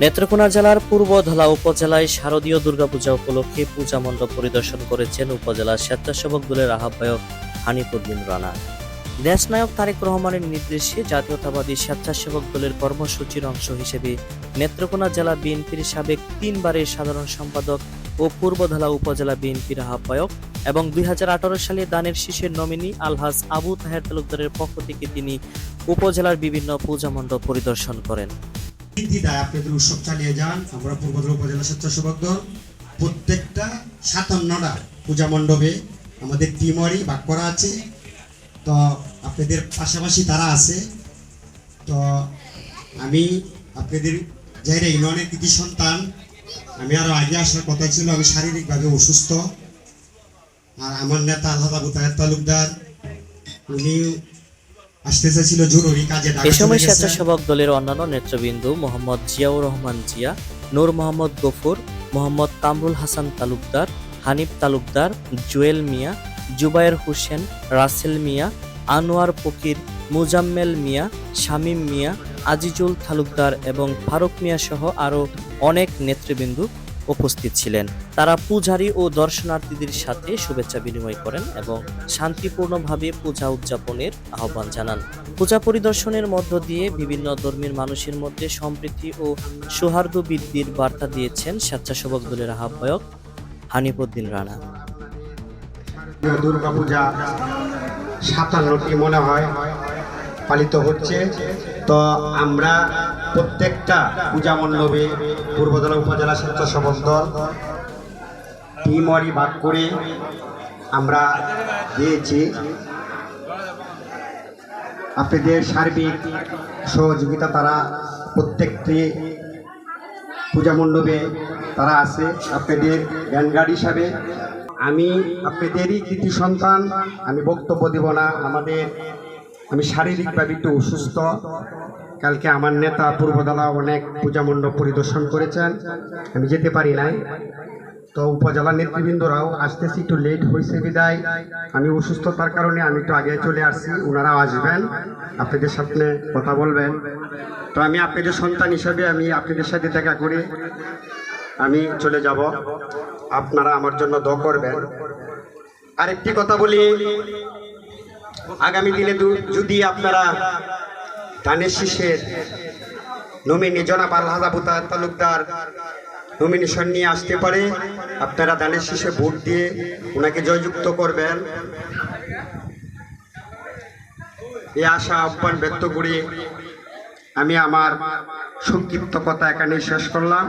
নেত্রকোনা জেলার পূর্ব ধলা উপজেলায় শারদীয় দুর্গাপূজা উপলক্ষে পূজা মণ্ডপ পরিদর্শন করেছেন উপজেলা স্বেচ্ছাসেবক দলের আহ্বায়ক হানিফুদ্দিন রানা। দেশনায়ক তারেক রহমানের নির্দেশে জাতীয়তাবাদী স্বেচ্ছাসেবক দলের কর্মসূচির অংশ হিসেবে নেত্রকোনা জেলা বিএনপির সাবেক তিনবারের সাধারণ সম্পাদক ও পূর্বধলা উপজেলা বিএনপির আহ্বায়ক এবং দুই হাজার আঠারো সালে দানের শীষের নমিনি আলহাজ আবু তাহের তালুকদারের পক্ষ থেকে তিনি উপজেলার বিভিন্ন পূজা মণ্ডপ পরিদর্শন করেন। নির্দ্বিধায় আপনাদের উৎসব চালিয়ে যান। আমরা পূর্বদল উপজেলা স্বেচ্ছাসেবক দল প্রত্যেকটা সাতান্নটা পূজা মণ্ডপে আমাদের টিমওয়ারি ভাগ করা আছে। তো আপনাদের পাশাপাশি তারা আছে। তো আমি আপনাদের যাইরা ইউনিয়নের কৃতি সন্তান। আমি আরও আগে আসার কথা ছিল, আমি শারীরিকভাবে অসুস্থ। আর আমার নেতা আল্লাহ আবু তাহের তালুকদার উনি এ সময়। স্বেচ্ছাসেবক দলের অন্যান্য নেতৃবৃন্দ মোহাম্মদ জিয়াউর রহমান জিয়া নূর মোহাম্মদ গফুর মোহাম্মদ কামরুল হাসান তালুকদার হানিফ তালুকদার জুয়েল মিয়া জুবায়ের হোসেন রাসেল মিয়া আনোয়ার ফকির মুজাম্মেল মিয়া শামীম মিয়া আজিজুল তালুকদার এবং ফারুক মিয়া সহ আরও অনেক নেতৃবৃন্দ উপস্থিত ছিলেন। তারা পূজারী ও দর্শনার্থীদের সাথে শুভেচ্ছা বিনিময় করেন এবং শান্তিপূর্ণভাবে পূজা উদযাপনের আহ্বান জানান। পূজা পরিদর্শনের মধ্য দিয়ে বিভিন্ন ধর্মের মানুষের মধ্যে সম্প্রীতি ও সৌহার্দ্য বৃদ্ধির বার্তা দিয়েছেন স্বেচ্ছাসেবক দলের আহ্বায়ক হানিফুদ্দিন রানা। দুর্গা পূজা সাতান্নটি মনে হয় পালিত হচ্ছে। তো আমরা প্রত্যেকটা পূজা মণ্ডপে পূর্বদলা উপজেলা স্বেচ্ছাসেবক দল টিমওয়ারি ভাগ করে আমরা দিয়েছি। আপনাদের সার্বিক সহযোগিতা তারা প্রত্যেকটি পূজা মণ্ডপে তারা আছে, আপনাদের গার্ড হিসাবে। আমি আপনাদেরই কৃতি সন্তান, আমি বক্তব্য দেব না, আমাদের, আমি শারীরিকভাবে একটু অসুস্থ। কালকে আমার নেতা পূর্বদলা অনেক পূজা মণ্ডপ পরিদর্শন করেছেন। আমি যেতে পারি নাই। তো উপজেলা নেতৃবৃন্দরাও, আসতেছি একটু লেট হয়েছে বিদায়। আমি অসুস্থতার কারণে আমি একটু আগে চলে আসছি। ওনারাও আসবেন। আপনাদের সাথে কথা বলবেন। তো আমি আপনাদের সন্তান হিসাবে আমি আপনাদের সাথে দেখা করি আমি চলে যাব। আপনারা আমার জন্য দ করবেন। আরেকটি কথা বলি। আগামী দিনে যদি আপনারা ধানের শীষের নমিনি জনাব আল্লাহ আবুতা তালুকদার নমিনেশন নিয়ে আসতে পারে। আপনারা ধানের শীষে ভোট দিয়ে ওনাকে জয়যুক্ত করবেন। এ আশা আহ্বান ব্যক্ত করে আমি আমার সংক্ষিপ্ত কথা এখানে শেষ করলাম।